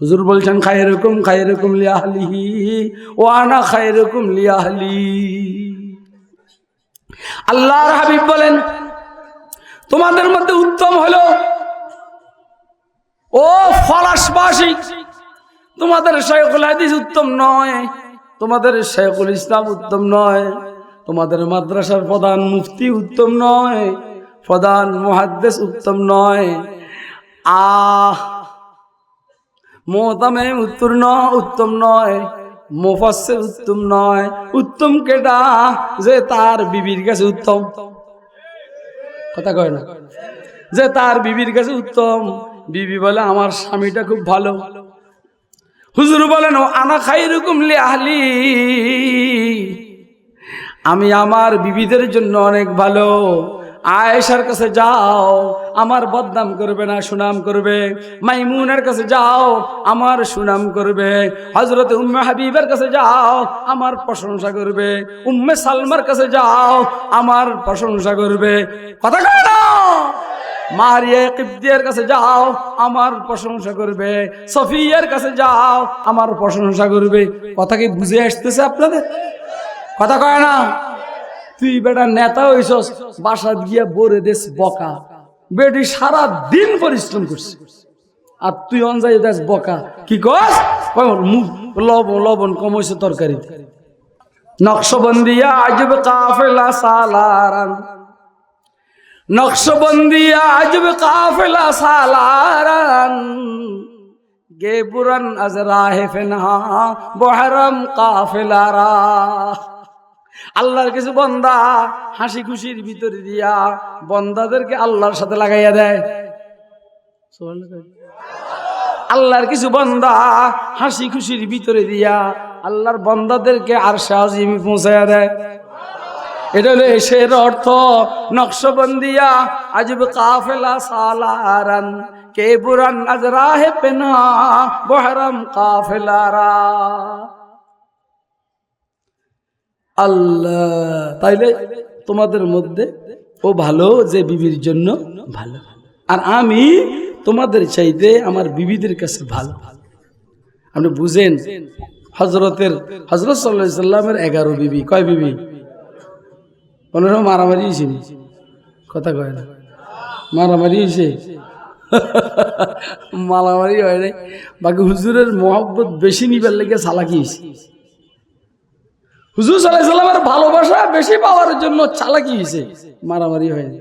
হুজুর বলছেন, খায়রুকুম খায়রুকুম লিয়াহলিহি ও আনা খায়রুকুম লিয়াহলি আল্লাহর হাবিব বলেন, তোমাদের মধ্যে উত্তম হলো, ও ফলাসবাসী তোমাদের শেখুল হাদিস উত্তম নয়, তোমাদের শেখুল ইসলাম উত্তম নয়, তোমাদের মাদ্রাসার প্রধান মুফতি উত্তম নয়, প্রধান মুহাদ্দেস উত্তম নয়। আহ! মোহতামে উত্তম উত্তম নয়। মুফাসসির উত্তম নয়। উত্তম কেটা যে তার বিবির কাছে উত্তম। কথা কয় না। যে তার বিবির কাছে উত্তম। বিবি বলে, আমার স্বামীটা খুব ভালো। হুজুর বলেন আনা খাই রকম আহলি। আমি আমার বিবিদের জন্য অনেক ভালো। আয়েশার কাছে যাও, আমার বদনাম করবে না, সুনাম করবে। মাইমুনের কাছে যাও, আমার সুনাম করবে। হজরত উম্মে হাবিবের কাছে যাও, আমার প্রশংসা করবে। উম্মে সালমার কাছে যাও, আমার প্রশংসা করবে। কথা মারিয়া কিবদিয়ার কাছে যাও, আমার প্রশংসা করবে। সফিয়ার কাছে যাও, আমার প্রশংসা করবে। কথা কি বুঝে আসতেছে আপনাদের? কথা কয় না। তুই বেটা নেতা হইছস বাসা গিয়া বরে দেশ বকা। বেটি সারা দিন পরিশ্রম করছে। আর তুই অনজাই দেশ বকা। কি কস? লবণ লবণ কম হয়েছে তরকারিতে নকশবন্দিয়া আজব কাফেলা সালারান। নকশবন্দিয়া আজব কাফেলা সালারান। গে বুরান আজ রাহে ফেনহা, বহরম কাফেলারা। আল্লাহর কিছু বন্দা হাসি খুশির ভিতরে দিয়া বন্দাদেরকে আল্লাহর সাথে লাগাইয়া দেয়। আল্লাহর কিছু বন্দা হাসি খুশির ভিতরে দিয়া আল্লাহর বন্দাদেরকে আর সাজিমি পৌঁছাইয়া দেয়। এটা হলো এসের অর্থ, নকশবন্দিয়া, আজব কাফেলা সালারান কে বুরান আজ রাহে পেনা, বহরম কাফেলারা। আল্লাহ। তাইলে তোমাদের মধ্যে ও ভালো যে বিবির জন্য, ভালো। আর আমি তোমাদের চাইতে আমার বিবিদের কাছে ভালো। আপনি বুঝেন হজরতের হজরত সাল্লামের এগারো বিবি, কয় বিবি? পনেরো মারামারি হয়েছে? কথা কয় না। মারামারি হয়েছে। মারামারি হয় নাই। বাকি হুজুরের মহব্বত বেশি নিবার লেগে চালাকি হয়েছে। হুজুর সাল্লাহ সাল্লামের ভালোবাসা বেশি পাওয়ার জন্য চালাকি হয়েছে মারামারি হয়নি